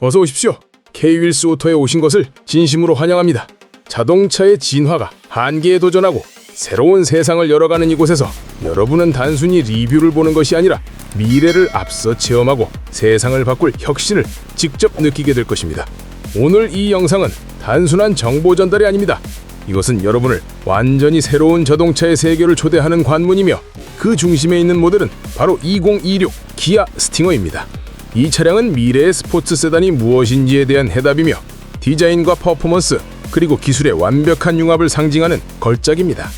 어서 오십시오. K-윌스 오토에 오신 것을 진심으로 환영합니다. 자동차의 진화가 한계에 도전하고 새로운 세상을 열어가는 이곳에서 여러분은 단순히 리뷰를 보는 것이 아니라 미래를 앞서 체험하고 세상을 바꿀 혁신을 직접 느끼게 될 것입니다. 오늘 이 영상은 단순한 정보 전달이 아닙니다. 이것은 여러분을 완전히 새로운 자동차의 세계를 초대하는 관문이며 그 중심에 있는 모델은 바로 2026 기아 스팅어입니다. 이 차량은 미래의 스포츠 세단이 무엇인지에 대한 해답이며 디자인과 퍼포먼스 그리고 기술의 완벽한 융합을 상징하는 걸작입니다.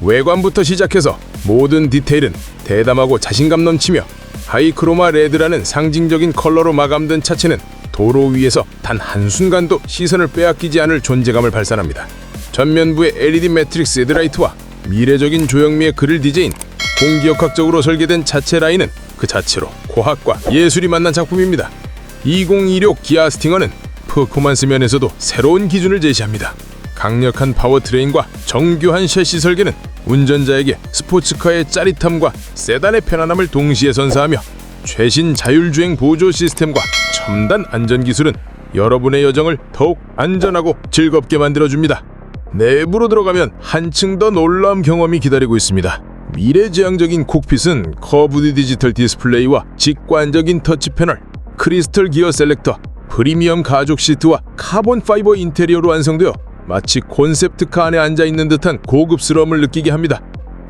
외관부터 시작해서 모든 디테일은 대담하고 자신감 넘치며 하이크로마 레드라는 상징적인 컬러로 마감된 차체는 도로 위에서 단 한순간도 시선을 빼앗기지 않을 존재감을 발산합니다. 전면부의 LED 매트릭스 헤드라이트와 미래적인 조형미의 그릴 디자인, 공기역학적으로 설계된 차체 라인은 그 자체로 과학과 예술이 만난 작품입니다. 2026 기아 스팅어는 퍼포먼스 면에서도 새로운 기준을 제시합니다. 강력한 파워트레인과 정교한 셰시 설계는 운전자에게 스포츠카의 짜릿함과 세단의 편안함을 동시에 선사하며 최신 자율주행 보조 시스템과 첨단 안전 기술은 여러분의 여정을 더욱 안전하고 즐겁게 만들어줍니다. 내부로 들어가면 한층 더 놀라운 경험이 기다리고 있습니다. 미래지향적인 콕핏은 커브드 디지털 디스플레이와 직관적인 터치 패널, 크리스털 기어 셀렉터, 프리미엄 가죽 시트와 카본 파이버 인테리어로 완성되어 마치 콘셉트카 안에 앉아 있는 듯한 고급스러움을 느끼게 합니다.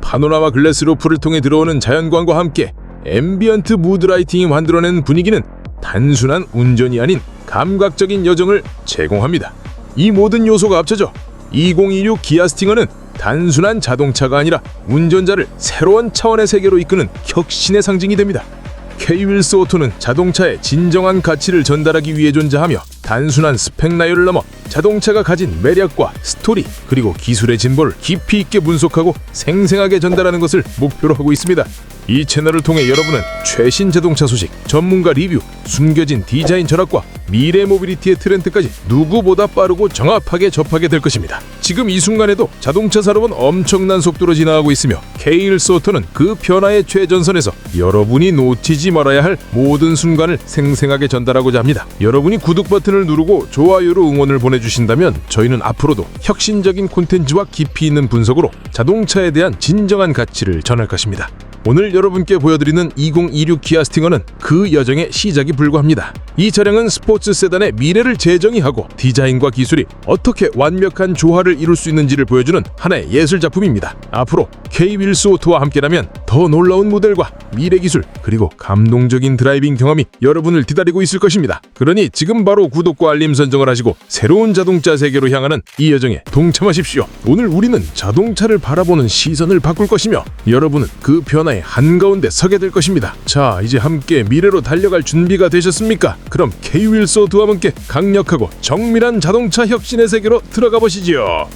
파노라마 글래스 루프를 통해 들어오는 자연광과 함께 앰비언트 무드 라이팅이 만들어낸 분위기는 단순한 운전이 아닌 감각적인 여정을 제공합니다. 이 모든 요소가 합쳐져 2026 기아 스팅어는 단순한 자동차가 아니라 운전자를 새로운 차원의 세계로 이끄는 혁신의 상징이 됩니다. K-윌스 오토는 자동차의 진정한 가치를 전달하기 위해 존재하며 단순한 스펙 나열을 넘어 자동차가 가진 매력과 스토리 그리고 기술의 진보를 깊이 있게 분석하고 생생하게 전달하는 것을 목표로 하고 있습니다. 이 채널을 통해 여러분은 최신 자동차 소식, 전문가 리뷰, 숨겨진 디자인 철학과 미래 모빌리티의 트렌드까지 누구보다 빠르고 정확하게 접하게 될 것입니다. 지금 이 순간에도 자동차 산업은 엄청난 속도로 진화하고 있으며 오토는 그 변화의 최전선에서 여러분이 놓치지 말아야 할 모든 순간을 생생하게 전달하고자 합니다. 여러분이 구독 버튼을 누르고 좋아요로 응원을 보내주신다면 저희는 앞으로도 혁신적인 콘텐츠와 깊이 있는 분석으로 자동차에 대한 진정한 가치를 전할 것입니다. 오늘 여러분께 보여드리는 2026 기아 스팅어는 그 여정의 시작이 불과합니다. 이 차량은 스포츠 세단의 미래를 재정의하고 디자인과 기술이 어떻게 완벽한 조화를 이룰 수 있는지를 보여주는 하나의 예술 작품입니다. 앞으로 K-윌스 오토와 함께라면 더 놀라운 모델과 미래 기술 그리고 감동적인 드라이빙 경험이 여러분을 기다리고 있을 것입니다. 그러니 지금 바로 구독과 알림 설정을 하시고 새로운 자동차 세계로 향하는 이 여정에 동참하십시오. 오늘 우리는 자동차를 바라보는 시선을 바꿀 것이며 여러분은 그 변화의 한가운데 서게 될 것입니다. 자, 이제 함께 미래로 달려갈 준비가 되셨습니까? 그럼 K-윌스 오토와 함께 강력하고 정밀한 자동차 혁신의 세계로 들어가 보시지요.